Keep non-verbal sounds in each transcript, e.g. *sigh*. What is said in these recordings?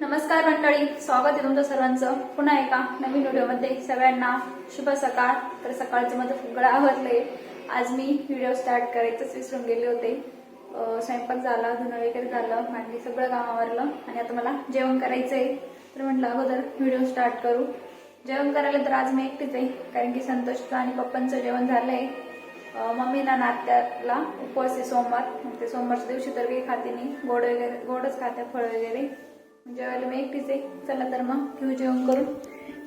नमस्कार मंडळी स्वागत आहे तुमचं सर्वांचं. पुन्हा एका नवीन व्हिडिओमध्ये सगळ्यांना शुभ सकाळ. तर सकाळचं माझं फुगडं आवरलंय. आज मी व्हिडिओ स्टार्ट करायचंच विसरून गेले होते. स्वयंपाक झाला धुणं वगैरे झालं मांडली सगळं काम आवरलं आणि आता मला जेवण करायचं आहे तर म्हटलं अगोदर व्हिडिओ स्टार्ट करू. जेवण करायला तर आज मी एकटीच आहे कारण की संतोषचं आणि पप्पांचं जेवण झालं आहे मम्मीला नात्याला उपवास आहे सोमवार. मग ते सोमवारच्या दिवशी तर काही खाते नाही. गोड वगैरे गोडच खाते फळ वगैरे. जेवायला मी एकटीच आहे. चला तर मग घेऊ जेवण करून.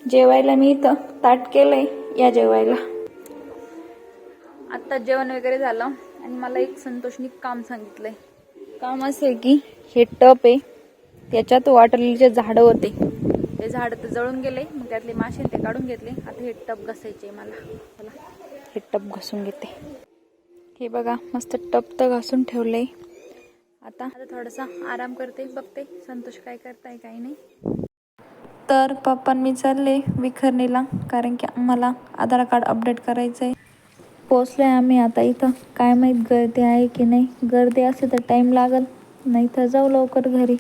जेवायला मी इथं ताट केलंय या जेवायला. आत्ता जेवण वगैरे झालं आणि मला एक संतोषनी काम सांगितलंय. काम असं आहे की हे टप आहे त्याच्यात वॉटरलीचे झाडं होते. ते झाडं तर जळून गेले मग त्यातले मासे ते काढून घेतले. आता हे टप घसायचे मला. चला हे टप घासून घेते. हे बघा मस्त टप तर घासून ठेवलंय. आता आता थोडासा आराम करते बघते संतोष काय करताय काही नाही. तर पप्पा मी चालले विखरणीला कारण की आम्हाला आधार कार्ड अपडेट करायचं आहे पोचलो आहे आम्ही आता इथं. काय माहीत गर्दी आहे की नाही. गर्दी असेल तर टाईम लागल नाही तर जाऊ लवकर घरी.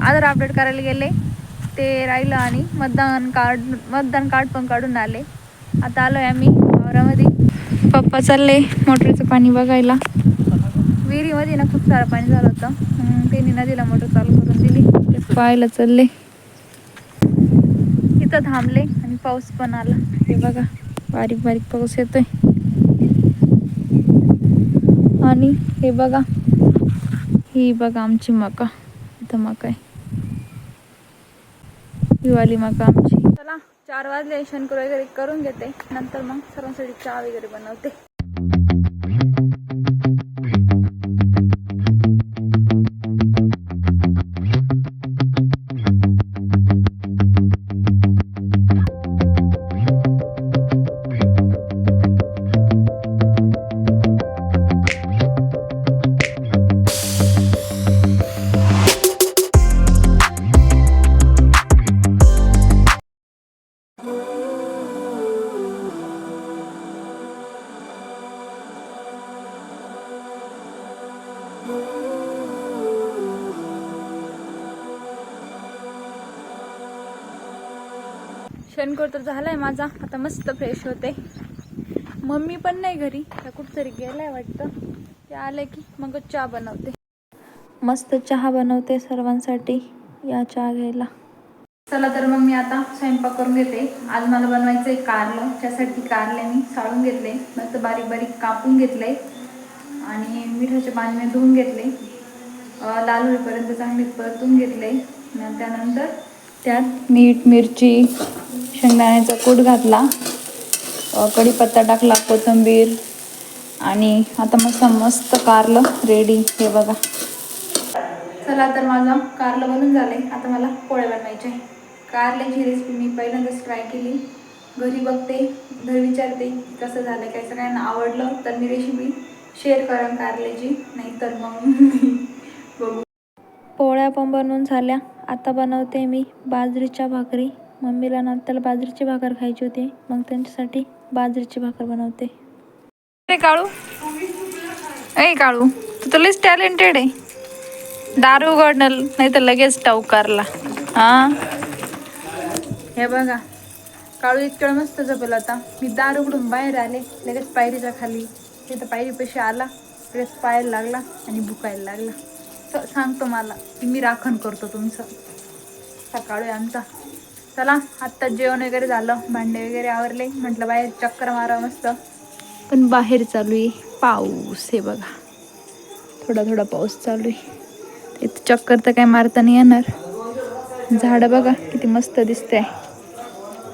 आधार अपडेट करायला गेले ते राहिलं आणि मतदान कार्ड मतदान कार्ड पण काढून आले. आता आलो आहे आम्ही वावरामध्ये. पप्पा चालले मोटरीचं पाणी बघायला. विहिरीमध्ये ना खूप सारं पाणी झालं होतं. त्यांनी नदीला मोटर चालू करून दिली. ते पाहायला चालले. इथं थांबले आणि पाऊस पण आला. हे बघा बारीक बारीक पाऊस येतोय. आणि हे बघा ही बघा आमची मका. इथं मका आहे. वाली मका आमची. चला चार वाजले शंकर वगैरे करून घेते. नंतर मग सर्वांसाठी चहा वगैरे बनवते. शनकोर तर झालाय माझा. आता मस्त फ्रेश होते. मम्मी पण नाही घरी. त्या कुठतरी गेलाय वाटतं. ते आलं की मग चहा बनवते. मस्त चहा बनवते सर्वांसाठी या चहा घ्यायला. चला तर मग मी आता स्वयंपाक करून घेते. आज मला बनवायचं आहे कारलं. त्यासाठी कारले मी साळून घेतले. मस्त बारीक बारीक कापून घेतले. आणि मिठाचे पाण्याने धुवून घेतले. लाल होईपर्यंत चांगले परतून घेतले. आणि त्यानंतर त्यात मीठ मिरची शेंगदाण्याचा कूट घातला. कढीपत्ता टाकला कोथिंबीर आणि आता मस्त मस्त कारलं रेडी हे बघा. चला तर माझं कारलं बनून झालं. आहे आता मला पोळ्या बनवायचे आहे कारल्याची रेसिपी मी पहिल्यांदाच ट्राय केली. घरी बघते घरी विचारते कसं झालं काय सगळ्यांना आवडलं तर मी रेसिपी शेअर करेन कारल्याची. नाही तर मग *laughs* बघू. पोळ्या पण बनवून झाल्या. आता बनवते मी बाजरीच्या भाकरी. मम्मीला नंतर बाजरीची भाकर खायची होती. मग त्यांच्यासाठी बाजरीची भाकर बनवते. काळू. ए काळू तू तर लईच टॅलेंटेड आहे. दारू उघडणं नाही तर लगेच टाऊकारला हा? हे बघा काळू इतकं मस्त जपलं आता. मी दार उघडून बाहेर आले लगेच पायरीच्या खाली. तिथं पायरी पैसे आला लगेच पायाला लागला आणि भुकायला लागला. तर सांगतो मला की मी राखण करतो तुमचं. सकाळी आमचा. चला आत्ता जेवण वगैरे झालं भांडे वगैरे आवरले. म्हटलं बाहेर चक्कर मारा मस्त. पण बाहेर चालू आहे पाऊस हे बघा. थोडा थोडा पाऊस चालू आहे. ते चक्कर तर काय मारता नाही येणार. झाडं बघा किती मस्त दिसते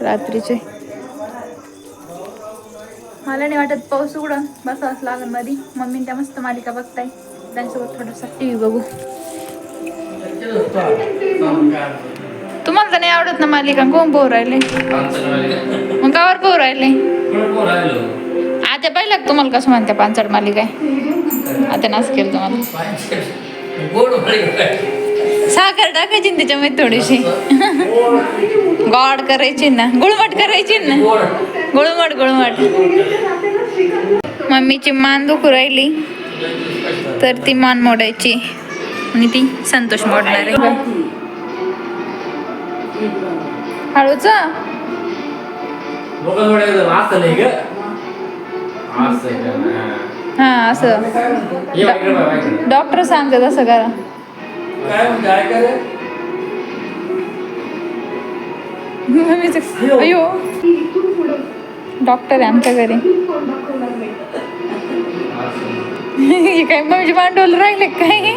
रात्रीचे. मला नाही वाटत पाऊस उघडून बसावंच लागेल मध्ये मम्मी त्या मस्त मालिका बघताय. त्यांच्यासोबत थोडासा टी व्ही बघू. तुम्हाला नाही आवडत ना मालिका? कोण पोर राहिले? मग कावर पोर राहिले. आता पाहिलं का तुम्हाला कसं म्हणते पांचड मालिका? आहे आता नाच केलं तुम्हाला. साखर टाकायची ना त्याच्यामध्ये थोडीशी. गॉड करायची ना. गुळमट करायची ना. गुळमट गुळमट. मम्मीची मान दुखू राहिली. तर ती मान मोडायची. आणि ती संतोष मोडणार आहे. हळूच? हा. हा असं. डॉक्टर सांगतात असं करा अयो डॉक्टर आहे आमच्या घरी. हे काय मम्मीचे भांडवल राहिले काय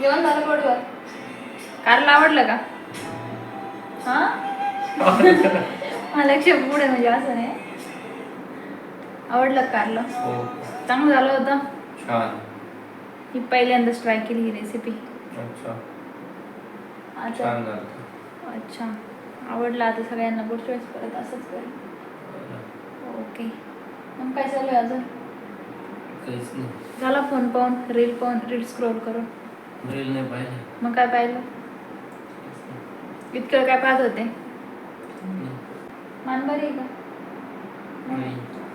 जेवण झालं कारला आवडलं का? हा? मला लक्ष पुढे म्हणजे असं नाही. आवडलं कारलं? हो. चांगलं झालं होतं. छान. ही पहिल्यांदाच ट्राय केली ही रेसिपी अच्छा. आता छान झालं अच्छा. आवडलं आता सगळ्यांना. पुढच्या वेळेस परत असंच करेल ओके. मग काय चालू आहे अजून? काहीच नाही. झाला फोन पाहून रील पाहून रील स्क्रोल करून. रील नाही पाहिजे मग काय पाहिलं? इतकं काय पाहत होते? मान बरी आहे का?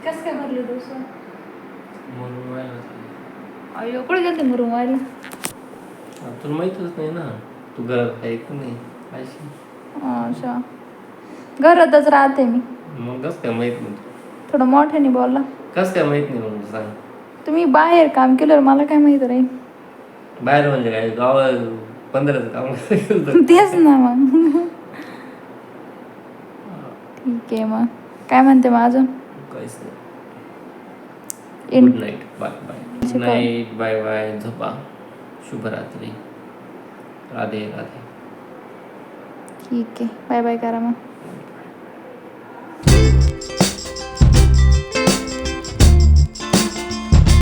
कस काय भरली व्हायला पाहिजे. अयो कुठे गेलते मुरुम हा, तुला माहीतच नाही ना. तू घरात आहे का नाही? पाहिजे अच्छा. घरातच राहते मी. मग कस काय माहीत नाही थोडं मोठ्याने बोलला कस काय माहीत नाही मग सांग. तुम्ही बाहेर काम केलं मला काय माहीत राहील? बाहेर म्हणजे काय? गाव पंधराचं काम *laughs* तेच ना मग. ठीक आहे मग. काय म्हणते मग अजून? काहीच नाही. In good night bye bye night bye bye झोपा शुभरात्री राधे राधे ठीक आहे. बाय बाय करा मग